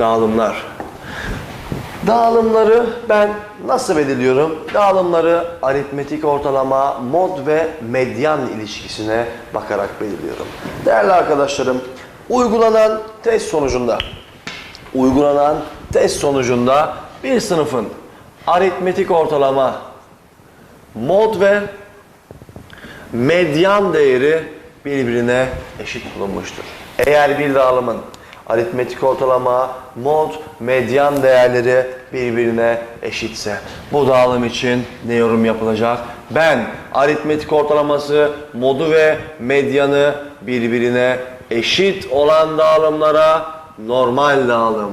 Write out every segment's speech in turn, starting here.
Dağılımlar. Dağılımları ben nasıl belirliyorum? Dağılımları aritmetik ortalama, mod ve medyan ilişkisine bakarak belirliyorum. Değerli arkadaşlarım, uygulanan test sonucunda uygulanan test sonucunda bir sınıfın aritmetik ortalama, mod ve medyan değeri birbirine eşit bulunmuştur. Eğer bir dağılımın aritmetik ortalama, mod, medyan değerleri birbirine eşitse bu dağılım için ne yorum yapılacak? Ben aritmetik ortalaması, modu ve medyanı birbirine eşit olan dağılımlara normal dağılım,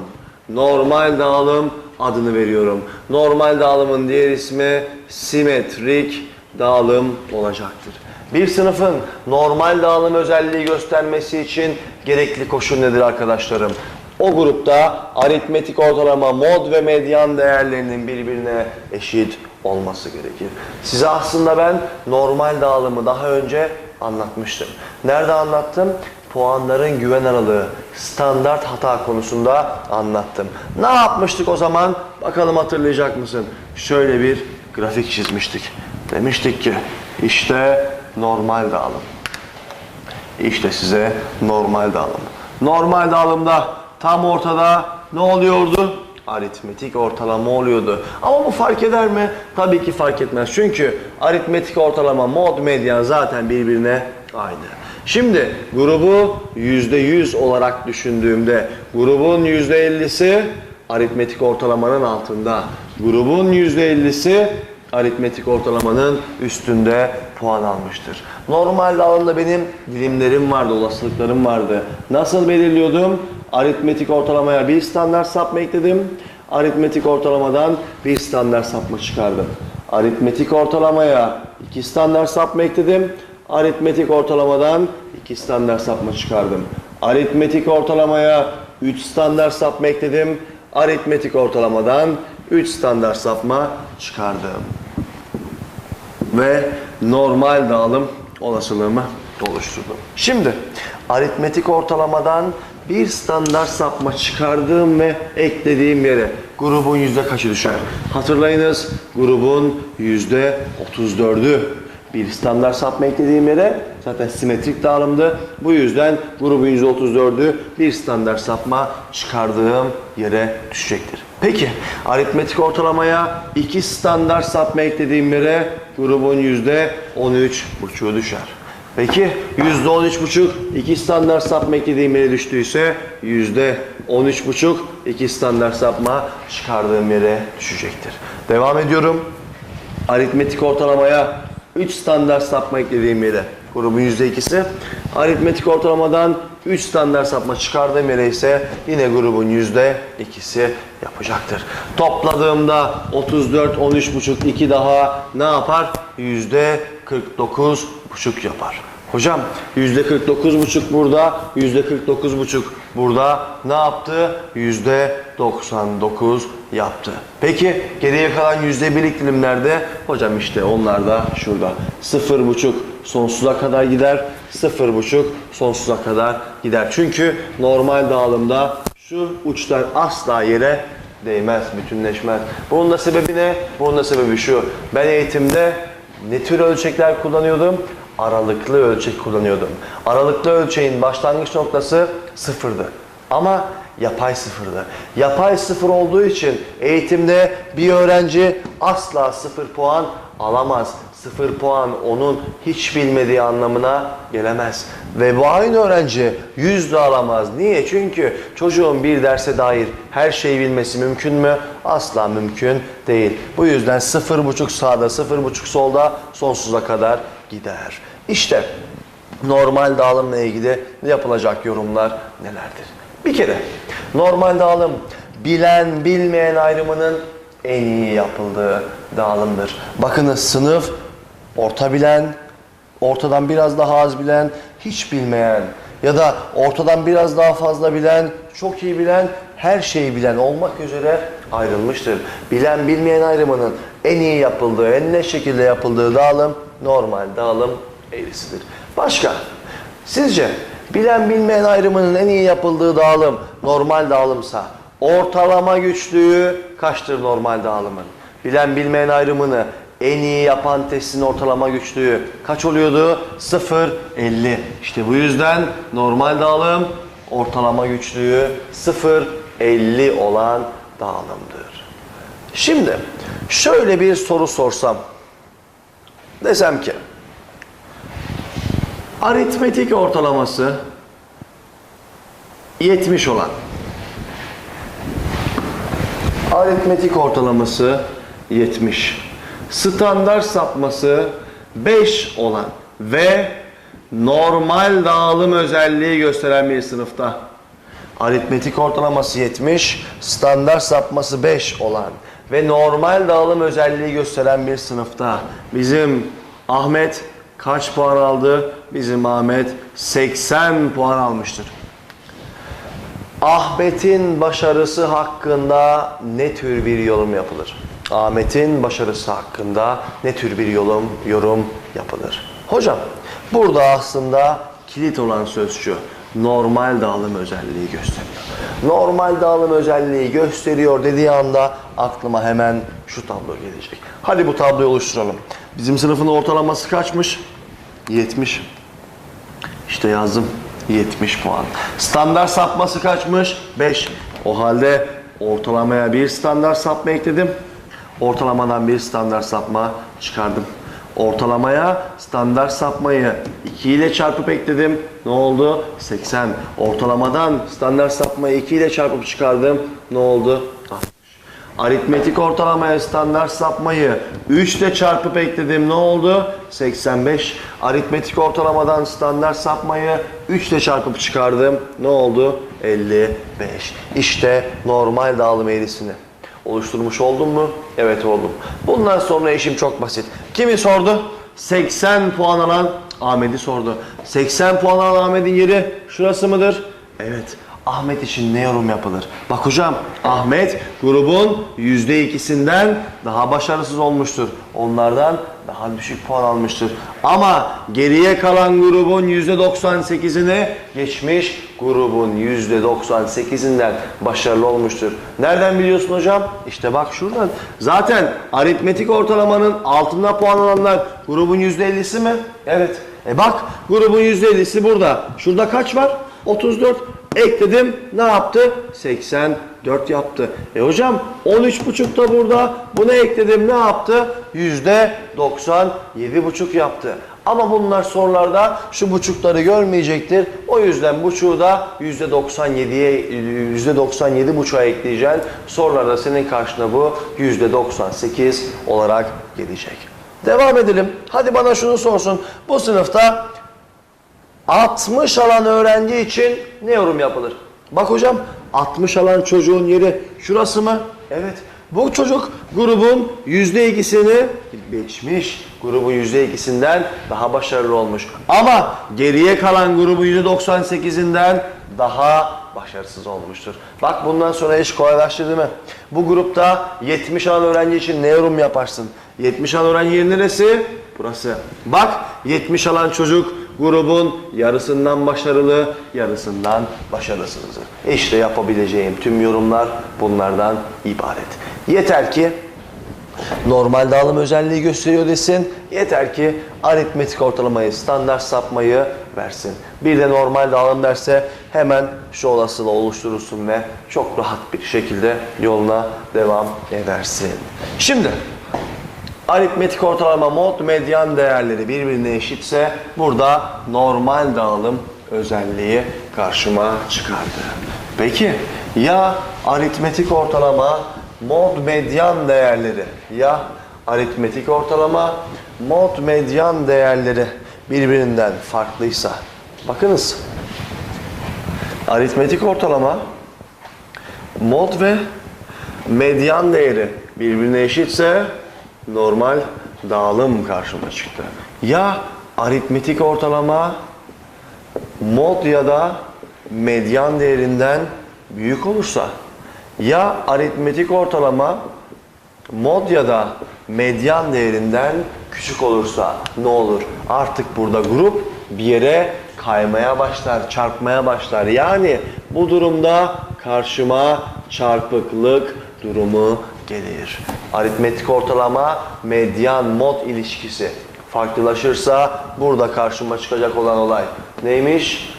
normal dağılım adını veriyorum. Normal dağılımın diğer ismi simetrik dağılım olacaktır. Bir sınıfın normal dağılım özelliği göstermesi için gerekli koşul nedir arkadaşlarım? O grupta aritmetik ortalama, mod ve medyan değerlerinin birbirine eşit olması gerekir. Size aslında ben normal dağılımı daha önce anlatmıştım. Nerede anlattım? Puanların güven aralığı, standart hata konusunda anlattım. Ne yapmıştık o zaman? Bakalım hatırlayacak mısın? Şöyle bir grafik çizmiştik. Demiştik ki işte normal dağılım. İşte size normal dağılım. Normal dağılımda tam ortada ne oluyordu? Aritmetik ortalama oluyordu. Ama bu fark eder mi? Tabii ki fark etmez. Çünkü aritmetik ortalama, mod, medyan zaten birbirine aynı. Şimdi grubu %100 olarak düşündüğümde grubun %50'si aritmetik ortalamanın altında. Grubun %50'si aritmetik ortalamanın üstünde puan almıştır. Normal dağılımda benim dilimlerim vardı, olasılıklarım vardı. Nasıl belirliyordum? Aritmetik ortalamaya bir standart sapma ekledim. Aritmetik ortalamadan bir standart sapma çıkardım. Aritmetik ortalamaya iki standart sapma ekledim. Aritmetik ortalamadan iki standart sapma çıkardım. Aritmetik ortalamaya 3 standart sapma ekledim. Aritmetik ortalamadan 3 standart sapma çıkardım. Ve normal dağılım olasılığımı oluşturdum. Şimdi aritmetik ortalamadan bir standart sapma çıkardığım ve eklediğim yere grubun yüzde kaçı düşer? Hatırlayınız grubun yüzde 34'ü bir standart sapma eklediğim yere zaten simetrik dağılımdı. Bu yüzden grubun %34'ü bir standart sapma çıkardığım yere düşecektir. Peki aritmetik ortalamaya iki standart sapma eklediğim yere grubun %13,5'u düşer. Peki %13,5 iki standart sapma eklediğim yere düştüyse %13,5 iki standart sapma çıkardığım yere düşecektir. Devam ediyorum aritmetik ortalamaya 3 standart sapma eklediğim yere grubun %2'si. Aritmetik ortalamadan 3 standart sapma çıkardığım yere ise yine grubun %2'si yapacaktır. Topladığımda 34, 13,5, 2 daha ne yapar? %49,5 yapar. Hocam %49,5 burada, %49,5 burada ne yaptı? %99 yaptı. Peki geriye kalan %1'lik dilimlerde hocam işte onlar da şurada. 0,5 sonsuza kadar gider, 0,5 sonsuza kadar gider. Çünkü normal dağılımda şu uçlar asla yere değmez, bütünleşmez. Bunun da sebebi ne? Bunun da sebebi şu. Ben eğitimde ne tür ölçekler kullanıyordum? Aralıklı ölçek kullanıyordum. Aralıklı ölçeğin başlangıç noktası sıfırdı. Ama yapay sıfırdı. Yapay sıfır olduğu için eğitimde bir öğrenci asla sıfır puan alamaz. Sıfır puan onun hiç bilmediği anlamına gelemez. Ve bu aynı öğrenci 100 de alamaz. Niye? Çünkü çocuğun bir derse dair her şeyi bilmesi mümkün mü? Asla mümkün değil. Bu yüzden 0,5 sağda 0,5 solda sonsuza kadar gider. İşte normal dağılımla ilgili yapılacak yorumlar nelerdir? Bir kere normal dağılım bilen bilmeyen ayrımının en iyi yapıldığı dağılımdır. Bakınız sınıf orta bilen, ortadan biraz daha az bilen, hiç bilmeyen ya da ortadan biraz daha fazla bilen, çok iyi bilen, her şeyi bilen olmak üzere ayrılmıştır. Bilen bilmeyen ayrımının en iyi yapıldığı, en net şekilde yapıldığı dağılım normal dağılım eğrisidir. Başka? Sizce bilen bilmeyen ayrımının en iyi yapıldığı dağılım normal dağılımsa ortalama güçlüğü kaçtır normal dağılımın? Bilen bilmeyen ayrımını en iyi yapan testin ortalama güçlüğü kaç oluyordu? 0, 50. İşte bu yüzden normal dağılım ortalama güçlüğü 0, 50 olan dağılımdır. Şimdi şöyle bir soru sorsam. Desem ki aritmetik ortalaması 70 olan aritmetik ortalaması 70 standart sapması 5 olan ve normal dağılım özelliği gösteren bir sınıfta aritmetik ortalaması 70 standart sapması 5 olan ve normal dağılım özelliği gösteren bir sınıfta bizim Ahmet kaç puan aldı? Bizim Ahmet 80 puan almıştır. Ahmet'in başarısı hakkında ne tür bir yorum yapılır? Ahmet'in başarısı hakkında ne tür bir yorum yorum yapılır? Hocam, burada aslında kilit olan söz şu. Normal dağılım özelliği gösteriyor. Normal dağılım özelliği gösteriyor dediği anda aklıma hemen şu tablo gelecek. Hadi bu tabloyu oluşturalım. Bizim sınıfın ortalaması kaçmış? 70. İşte yazdım. 70 puan. Standart sapması kaçmış? 5. O halde ortalamaya bir standart sapma ekledim. Ortalamadan bir standart sapma çıkardım. Ortalamaya standart sapmayı 2 ile çarpıp ekledim. Ne oldu? 80. Ortalamadan standart sapmayı 2 ile çarpıp çıkardım. Ne oldu? 60. Aritmetik ortalamaya standart sapmayı 3 ile çarpıp ekledim. Ne oldu? 85. Aritmetik ortalamadan standart sapmayı 3 ile çarpıp çıkardım. Ne oldu? 55. İşte normal dağılım eğrisini oluşturmuş oldum mu? Evet oldum. Bundan sonra işim çok basit. Kimi sordu? 80 puan alan Ahmet'i sordu. 80 puan alan Ahmet'in yeri şurası mıdır? Evet. Ahmet için ne yorum yapılır? Bak hocam Ahmet grubun %2'sinden daha başarısız olmuştur. Onlardan daha düşük puan almıştır. Ama geriye kalan grubun %98'ini geçmiş grubun %98'inden başarılı olmuştur. Nereden biliyorsun hocam? İşte bak şuradan. Zaten aritmetik ortalamanın altında puan alanlar grubun %50'si mi? Evet. E bak grubun %50'si burada. Şurada kaç var? 34. Ekledim. Ne yaptı? 84 yaptı. E hocam 13,5 da burada. Bunu ekledim. Ne yaptı? %97,5 yaptı. Ama bunlar sorularda şu buçukları görmeyecektir. O yüzden buçuğu da %97'ye %97 buçuğa ekleyeceksin. Sorularda senin karşına bu %98 olarak gelecek. Devam edelim. Hadi bana şunu sorsun. Bu sınıfta 60 alan öğrenci için ne yorum yapılır? Bak hocam 60 alan çocuğun yeri şurası mı? Evet. Bu çocuk grubun %2'sini geçmiş. Grubun %2'sinden daha başarılı olmuş. Ama geriye kalan grubun %98'inden daha başarısız olmuştur. Bak bundan sonra iş kolaylaştı değil mi? Bu grupta 70 alan öğrenci için ne yorum yaparsın? 70 alan öğrenci yeri neresi? Burası. Bak 70 alan çocuk grubun yarısından başarılı, yarısından başarısızdır. İşte yapabileceğim tüm yorumlar bunlardan ibaret. Yeter ki normal dağılım özelliği gösteriyor desin. Yeter ki aritmetik ortalamayı, standart sapmayı versin. Bir de normal dağılım derse hemen şu olasılığı oluşturursun ve çok rahat bir şekilde yoluna devam edersin. Şimdi aritmetik ortalama mod medyan değerleri birbirine eşitse burada normal dağılım özelliği karşıma çıkardı. Peki ya aritmetik ortalama mod medyan değerleri ya aritmetik ortalama mod medyan değerleri birbirinden farklıysa bakınız aritmetik ortalama mod ve medyan değeri birbirine eşitse normal dağılım karşıma çıktı. Ya aritmetik ortalama mod ya da medyan değerinden büyük olursa ya aritmetik ortalama mod ya da medyan değerinden küçük olursa ne olur? Artık burada grup bir yere kaymaya başlar, çarpmaya başlar. Yani bu durumda karşıma çarpıklık durumu gelir. Aritmetik ortalama medyan mod ilişkisi farklılaşırsa burada karşıma çıkacak olan olay neymiş?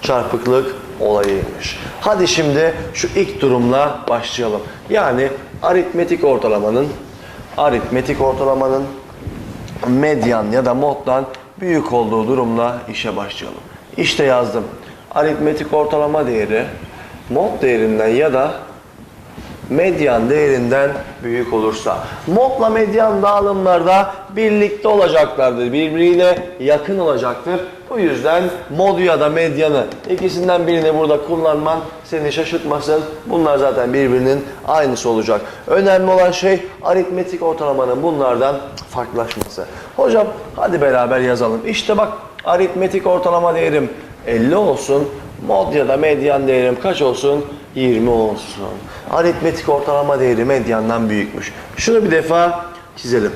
Çarpıklık olayıymış. Hadi şimdi şu ilk durumla başlayalım. Yani aritmetik ortalamanın aritmetik ortalamanın medyan ya da moddan büyük olduğu durumla işe başlayalım. İşte yazdım. Aritmetik ortalama değeri mod değerinden ya da medyan değerinden büyük olursa modla medyan dağılımlarda birlikte olacaklardır. Birbiriyle yakın olacaktır. Bu yüzden modu ya da medyanı ikisinden birini burada kullanman seni şaşırtmasın. Bunlar zaten birbirinin aynısı olacak. Önemli olan şey aritmetik ortalamanın bunlardan farklılaşması. Hocam hadi beraber yazalım. İşte bak aritmetik ortalama değerim 50 olsun. Mod ya da medyan değerim kaç olsun? 20 olsun. Aritmetik ortalama değeri medyandan büyükmüş. Şunu bir defa çizelim.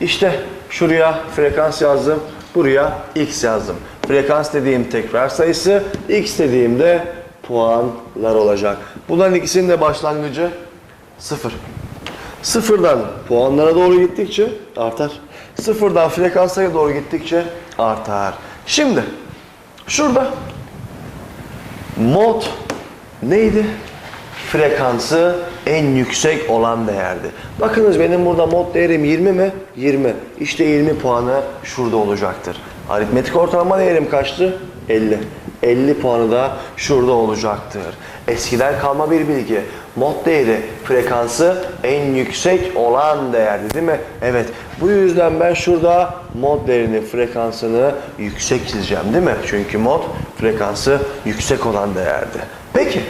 İşte şuraya frekans yazdım. Buraya x yazdım. Frekans dediğim tekrar sayısı, x dediğimde puanlar olacak. Bunların ikisinin de başlangıcı sıfır. Sıfırdan puanlara doğru gittikçe artar. Sıfırdan frekanslara doğru gittikçe artar. Şimdi şurada mod neydi? Frekansı en yüksek olan değerdi. Bakınız benim burada mod değerim 20 mi? 20. İşte 20 puanı şurada olacaktır. Aritmetik ortalama değerim kaçtı? 50. 50 puanı da şurada olacaktır. Eskiden kalma bir bilgi. Mod değeri frekansı en yüksek olan değerdi değil mi? Evet. Bu yüzden ben şurada mod değerinin frekansını yüksek çizeceğim değil mi? Çünkü mod frekansı yüksek olan değerdi. Peki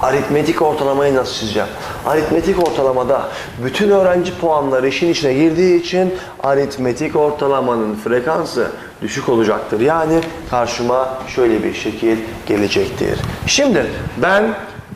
Aritmetik ortalamayı nasıl çizeceğim? Aritmetik ortalamada bütün öğrenci puanları işin içine girdiği için aritmetik ortalamanın frekansı düşük olacaktır. Yani karşıma şöyle bir şekil gelecektir. Şimdi ben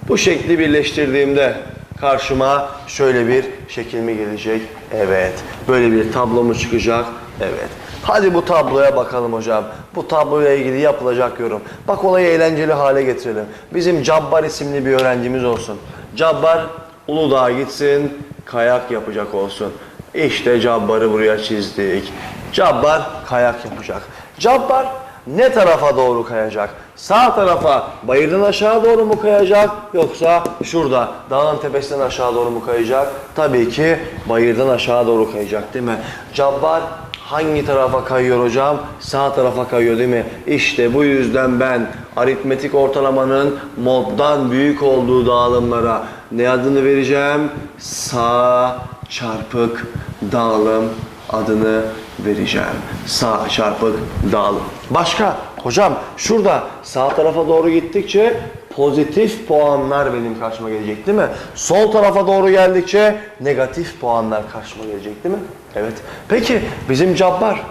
bu şekli birleştirdiğimde karşıma şöyle bir şekil mi gelecek? Evet. Böyle bir tablo mu çıkacak? Evet. Hadi bu tabloya bakalım hocam. Bu tabloyla ilgili yapılacak yorum. Bak olayı eğlenceli hale getirelim. Bizim Cabbar isimli bir öğrencimiz olsun. Cabbar Uludağ'a gitsin, kayak yapacak olsun. İşte Cabbar'ı buraya çizdik. Cabbar kayak yapacak. Cabbar ne tarafa doğru kayacak? Sağ tarafa bayırdan aşağı doğru mu kayacak yoksa şurada dağın tepesinden aşağı doğru mu kayacak? Tabii ki bayırdan aşağı doğru kayacak değil mi? Cabbar hangi tarafa kayıyor hocam? Sağ tarafa kayıyor değil mi? İşte bu yüzden ben aritmetik ortalamanın moddan büyük olduğu dağılımlara ne adını vereceğim? Sağ çarpık dağılım adını vereceğim. Sağ çarpık dağılım. Başka? Hocam şurada sağ tarafa doğru gittikçe pozitif puanlar benim karşıma gelecek değil mi? Sol tarafa doğru geldikçe negatif puanlar karşıma gelecek değil mi? Evet. Peki bizim Cabbar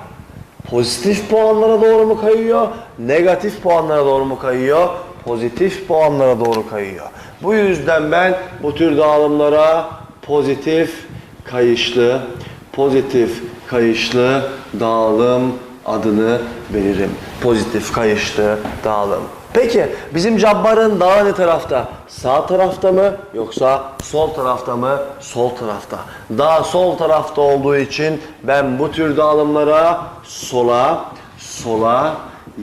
pozitif puanlara doğru mu kayıyor? Negatif puanlara doğru mu kayıyor? Pozitif puanlara doğru kayıyor. Bu yüzden ben bu tür dağılımlara pozitif kayışlı, pozitif kayışlı dağılım adını veririm. Pozitif kayışlı dağılım. Peki bizim Cabbar'ın dağı ne tarafta? Sağ tarafta mı yoksa sol tarafta mı? Sol tarafta. Dağ sol tarafta olduğu için ben bu tür dağılımlara sola, sola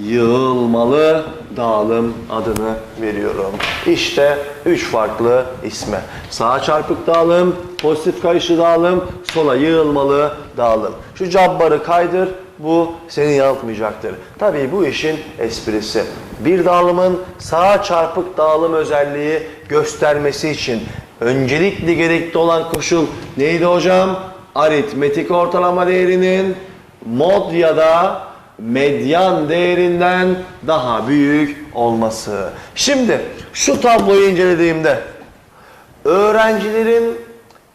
yığılmalı dağılım adını veriyorum. İşte üç farklı isme. Sağa çarpık dağılım, pozitif kayışı dağılım, sola yığılmalı dağılım. Şu cabbarı kaydır, bu seni yanıltmayacaktır. Tabii bu işin esprisi. Bir dağılımın sağa çarpık dağılım özelliği göstermesi için öncelikli gerekli olan koşul neydi hocam? Aritmetik ortalama değerinin mod ya da medyan değerinden daha büyük olması. Şimdi şu tabloyu incelediğimde öğrencilerin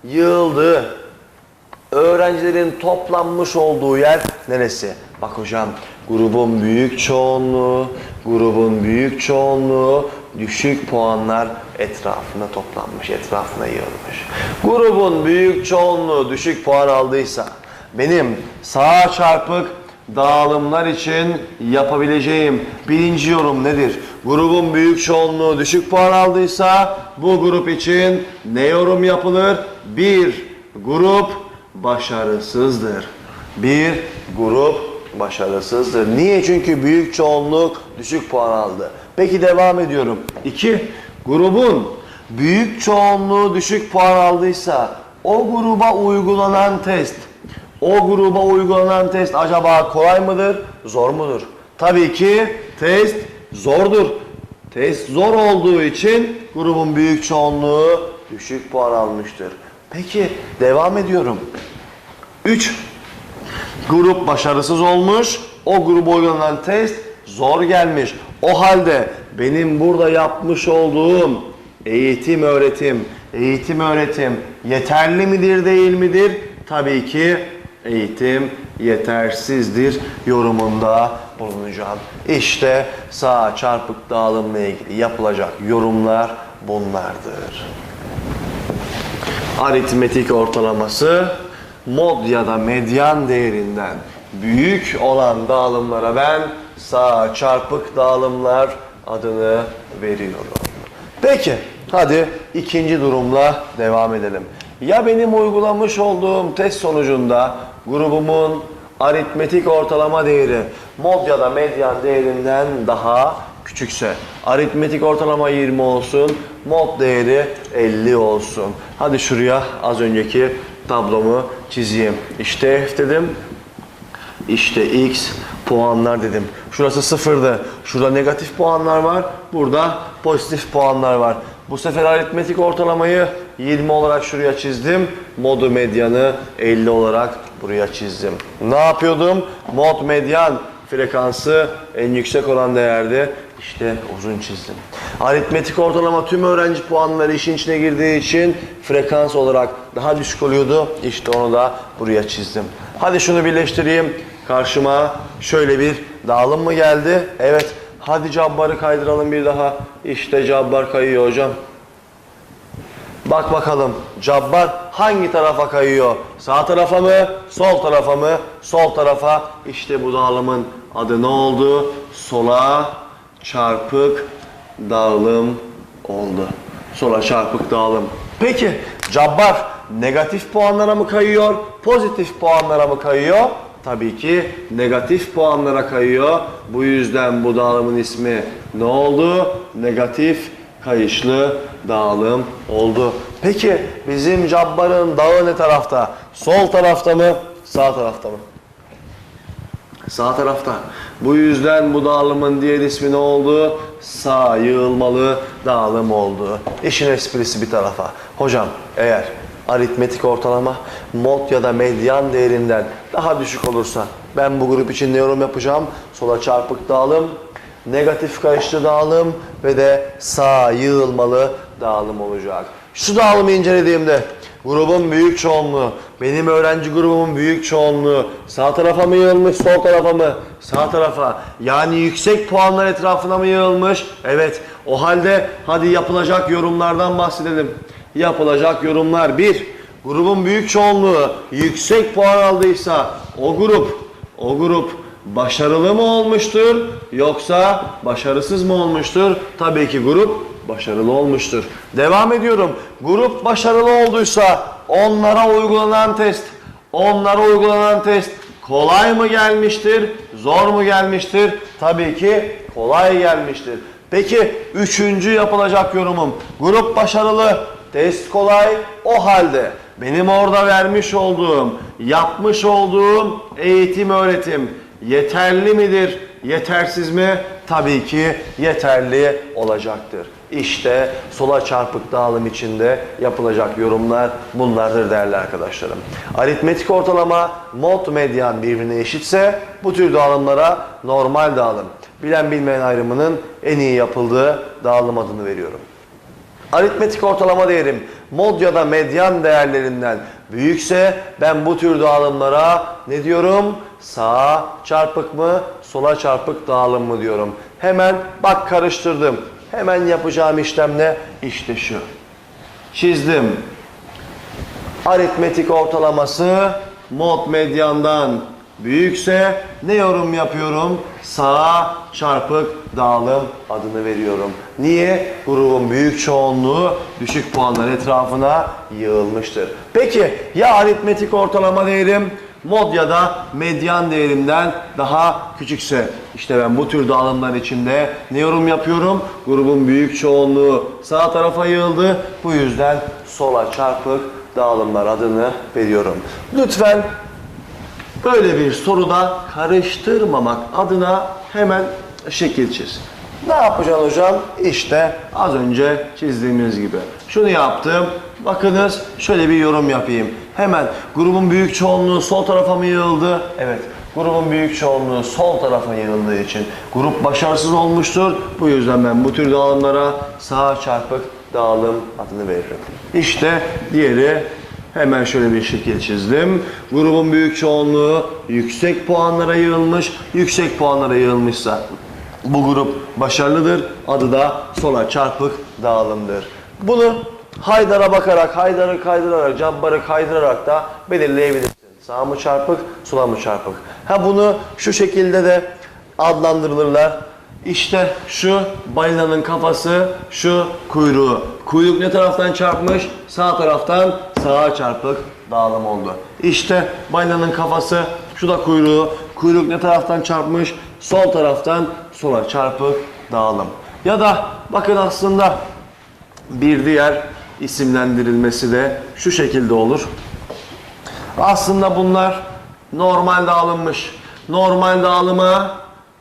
yığıldığı, öğrencilerin toplanmış olduğu yer neresi? Bak hocam grubun büyük çoğunluğu, grubun büyük çoğunluğu düşük puanlar etrafına toplanmış, etrafına yığılmış. Grubun büyük çoğunluğu düşük puan aldıysa benim sağa çarpık dağılımlar için yapabileceğim birinci yorum nedir? grubun büyük çoğunluğu düşük puan aldıysa bu grup için ne yorum yapılır? Bir grup başarısızdır. Bir grup başarısızdır. Niye? Çünkü büyük çoğunluk düşük puan aldı. Peki devam ediyorum. 2. Grubun büyük çoğunluğu düşük puan aldıysa o gruba uygulanan test o gruba uygulanan test acaba kolay mıdır, zor mudur? Tabii ki test zordur. Test zor olduğu için grubun büyük çoğunluğu düşük puan almıştır. Peki devam ediyorum. 3. Grup başarısız olmuş. O gruba uygulanan test zor gelmiş. O halde benim burada yapmış olduğum eğitim öğretim, eğitim öğretim yeterli midir değil midir? Tabii ki eğitim yetersizdir yorumunda bulunacağım. İşte sağ çarpık dağılımla ilgili yapılacak yorumlar bunlardır. Aritmetik ortalaması mod ya da medyan değerinden büyük olan dağılımlara ben sağ çarpık dağılımlar adını veriyorum. Peki hadi ikinci durumla devam edelim. Ya benim uygulamış olduğum test sonucunda grubumun aritmetik ortalama değeri mod ya da medyan değerinden daha küçükse aritmetik ortalama 20 olsun, mod değeri 50 olsun. Hadi şuraya az önceki tablomu çizeyim. İşte F dedim. İşte X puanlar dedim. Şurası sıfırdı. Şurada negatif puanlar var. Burada pozitif puanlar var. Bu sefer aritmetik ortalamayı 20 olarak şuraya çizdim. Modu medyanı 50 olarak buraya çizdim. Ne yapıyordum? Mod medyan frekansı en yüksek olan değerdi. İşte uzun çizdim. Aritmetik ortalama tüm öğrenci puanları işin içine girdiği için frekans olarak daha düşük oluyordu. İşte onu da buraya çizdim. Hadi şunu birleştireyim. Karşıma şöyle bir dağılım mı geldi? Evet. Hadi cabbarı kaydıralım bir daha. İşte cabbar kayıyor hocam. Bak bakalım cabbar hangi tarafa kayıyor? Sağ tarafa mı? Sol tarafa mı? Sol tarafa. İşte bu dağılımın adı ne oldu? Sola çarpık dağılım oldu. Sola çarpık dağılım. Peki cabbar negatif puanlara mı kayıyor? Pozitif puanlara mı kayıyor? Tabii ki negatif puanlara kayıyor. Bu yüzden bu dağılımın ismi ne oldu? Negatif kayışlı dağılım oldu. Peki bizim Cabbar'ın dağı ne tarafta? Sol tarafta mı? Sağ tarafta mı? Sağ tarafta. Bu yüzden bu dağılımın diğer ismi ne oldu? Sağ yığılmalı dağılım oldu. İşin esprisi bir tarafa. Hocam eğer aritmetik ortalama mod ya da medyan değerinden daha düşük olursa ben bu grup için ne yorum yapacağım? Sola çarpık dağılım, negatif kayışlı dağılım ve de sağ yığılmalı dağılım olacak. Şu dağılımı incelediğimde grubun büyük çoğunluğu, benim öğrenci grubumun büyük çoğunluğu sağ tarafa mı yığılmış, sol tarafa mı? Sağ tarafa. Yani yüksek puanlar etrafına mı yığılmış? Evet. O halde hadi yapılacak yorumlardan bahsedelim. Yapılacak yorumlar. Bir, grubun büyük çoğunluğu yüksek puan aldıysa o grup, o grup başarılı mı olmuştur yoksa başarısız mı olmuştur? Tabii ki grup başarılı olmuştur. Devam ediyorum. Grup başarılı olduysa onlara uygulanan test, onlara uygulanan test kolay mı gelmiştir, zor mu gelmiştir? Tabii ki kolay gelmiştir. Peki üçüncü yapılacak yorumum. Grup başarılı, test kolay. O halde benim orada vermiş olduğum, yapmış olduğum eğitim öğretim yeterli midir, yetersiz mi? Tabii ki yeterli olacaktır. İşte sola çarpık dağılım içinde yapılacak yorumlar bunlardır değerli arkadaşlarım. Aritmetik ortalama mod medyan birbirine eşitse bu tür dağılımlara normal dağılım. Bilen bilmeyen ayrımının en iyi yapıldığı dağılım adını veriyorum. Aritmetik ortalama değerim mod ya da medyan değerlerinden büyükse ben bu tür dağılımlara ne diyorum? Sağa çarpık mı, sola çarpık dağılım mı diyorum. Hemen bak karıştırdım. Hemen yapacağım işlem ne? İşte şu. Çizdim. Aritmetik ortalaması mod medyandan büyükse ne yorum yapıyorum? Sağa çarpık dağılım adını veriyorum. Niye? Grubun büyük çoğunluğu düşük puanlar etrafına yığılmıştır. Peki ya aritmetik ortalama değerim mod ya da medyan değerimden daha küçükse işte ben bu tür dağılımlar içinde ne yorum yapıyorum? Grubun büyük çoğunluğu sağ tarafa yığıldı. Bu yüzden sola çarpık dağılımlar adını veriyorum. Lütfen Böyle bir soruda karıştırmamak adına hemen şekil çiz. Ne yapacaksın hocam? İşte az önce çizdiğimiz gibi. Şunu yaptım. Bakınız şöyle bir yorum yapayım. Hemen grubun büyük çoğunluğu sol tarafa mı yığıldı? Evet. Grubun büyük çoğunluğu sol tarafa yığıldığı için grup başarısız olmuştur. Bu yüzden ben bu tür dağılımlara sağ çarpık dağılım adını veririm. İşte diğeri Hemen şöyle bir şekil çizdim. Grubun büyük çoğunluğu yüksek puanlara yığılmış. Yüksek puanlara yığılmışsa bu grup başarılıdır. Adı da sola çarpık dağılımdır. Bunu Haydar'a bakarak, Haydar'ı kaydırarak, Cabbar'ı kaydırarak da belirleyebilirsin. Sağ mı çarpık, sola mı çarpık? Ha bunu şu şekilde de adlandırılırlar. İşte şu balinanın kafası, şu kuyruğu. Kuyruk ne taraftan çarpmış? Sağ taraftan sağa çarpık dağılım oldu. İşte balinanın kafası, şu da kuyruğu. Kuyruk ne taraftan çarpmış? Sol taraftan sola çarpık dağılım. Ya da bakın aslında bir diğer isimlendirilmesi de şu şekilde olur. Aslında bunlar normalde alınmış. Normal dağılımı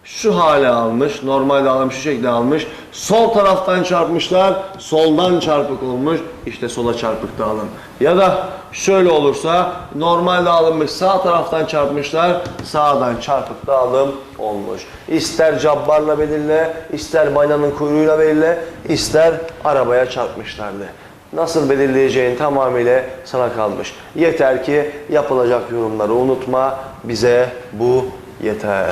şu hale almış. Normal dağılım şu şekilde almış. Sol taraftan çarpmışlar. Soldan çarpık olmuş. İşte sola çarpık dağılım. Ya da şöyle olursa normal dağılmış sağ taraftan çarpmışlar. Sağdan çarpık dağılım olmuş. İster cabbarla belirle, ister baynanın kuyruğuyla belirle, ister arabaya çarpmışlardı. Nasıl belirleyeceğin tamamıyla sana kalmış. Yeter ki yapılacak yorumları unutma. Bize bu yeter.